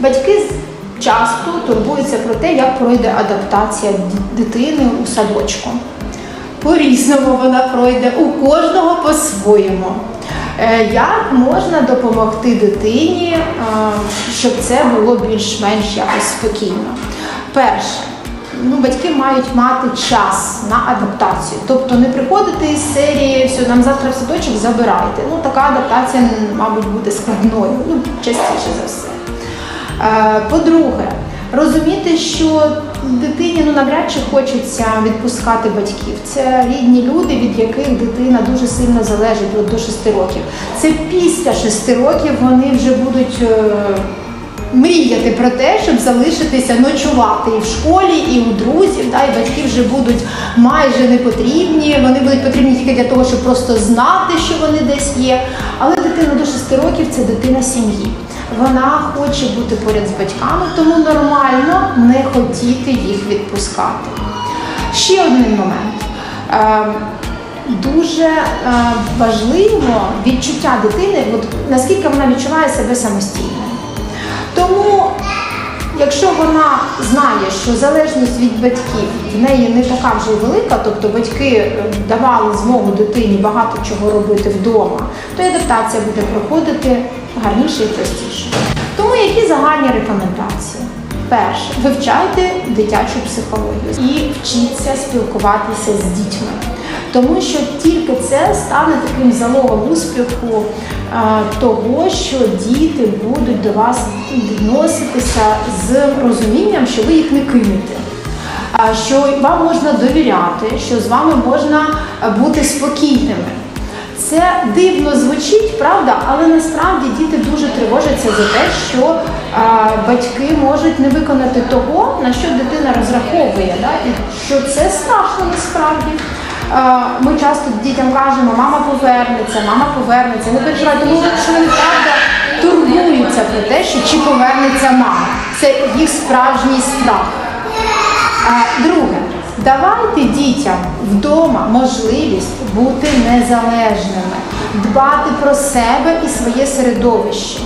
Батьки часто турбуються про те, як пройде адаптація дитини у садочку. По-різному вона пройде, у кожного по-своєму. Е, Як можна допомогти дитині, е, щоб це було більш-менш якось спокійно? Перше, ну, батьки мають мати час на адаптацію. Тобто не приходити із серії все, нам завтра в садочок забирайте. Ну, така адаптація, мабуть, буде складною, ну, частіше за все. Е, По-друге, розуміти, що дитині ну навряд чи хочеться відпускати батьків. Це рідні люди, від яких дитина дуже сильно залежить от до 6 років. Це після 6 років вони вже будуть. е, Мріяти про те, щоб залишитися ночувати і в школі, і у друзів, да, і батьки вже будуть майже не потрібні. Вони будуть потрібні тільки для того, щоб просто знати, що вони десь є. Але дитина до 6 років це дитина сім'ї. Вона хоче бути поряд з батьками, тому нормально не хотіти їх відпускати. Ще один момент. Е, Дуже е, важливо відчуття дитини, наскільки вона відчуває себе самостійною. Якщо вона знає, що залежність від батьків в неї не така вже й велика, тобто батьки е, давали змогу дитині багато чого робити вдома, то і адаптація буде проходити гарніше і простіше. Тому які загальні рекомендації? Перше, вивчайте дитячу психологію і вчіться спілкуватися з дітьми. Тому що тільки це стане таким залогом успіху е, того, що діти будуть до вас відноситися з розумінням, що ви їх не кинете. Що вам можна довіряти, що з вами можна бути спокійними. Це дивно звучить, правда, але насправді діти дуже тривожаться за те, що е, батьки можуть не виконати того, на що дитина розраховує, да? і що це страшно насправді. Е, ми часто дітям кажемо, мама повернеться, мама повернеться. Не переживайте, тому що вони правда турбуються про те, що чи повернеться мама. Це їх справжній страх. Друге, давайте дітям вдома можливість бути незалежними, дбати про себе і своє середовище.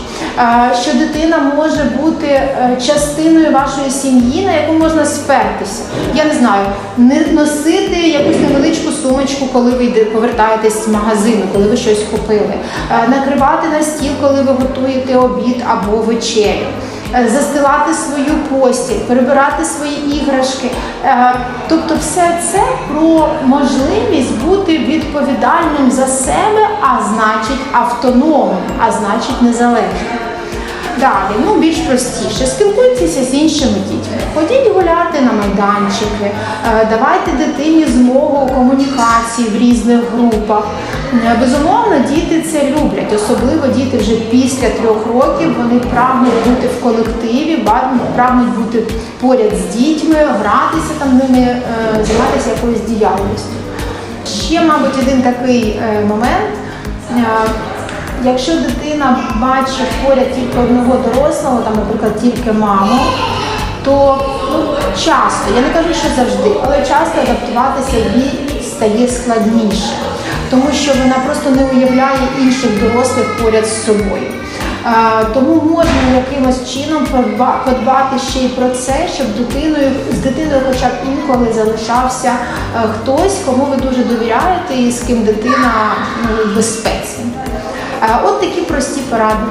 Що дитина може бути е, частиною вашої сім'ї, на яку можна спертися. Я не знаю, не носити якусь невеличку сумочку, коли ви повертаєтесь з магазину, коли ви щось купили, накривати на стіл, коли ви готуєте обід або вечерю е, застилати свою постіль, перебирати свої іграшки. Е, Тобто, все це про можливість бути відповідальним за себе, а значить автономним, а значить незалежним. Далі, ну більш простіше, спілкуйтеся з іншими дітьми. Ходіть гуляти на майданчики, е, давайте дитині змогу комунікації в різних групах. Е, Безумовно, діти це люблять, особливо діти вже після трьох років. Вони прагнуть бути в колективі, прагнуть бути поряд з дітьми, гратися там ними, е, займатися якоюсь діяльністю. Ще, мабуть, один такий момент. Якщо дитина бачить поряд тільки одного дорослого, там, наприклад, тільки маму, то ну, часто, я не кажу, що завжди, але часто адаптуватися їй стає складніше, тому що вона просто не уявляє інших дорослих поряд з собою. Е, Тому можна якимось чином подбати ще й про це, щоб дитиною з дитиною, хоча б інколи залишався е, хтось, кому ви дуже довіряєте і з ким дитина ну, в безпеці. Е, От такі прості поради.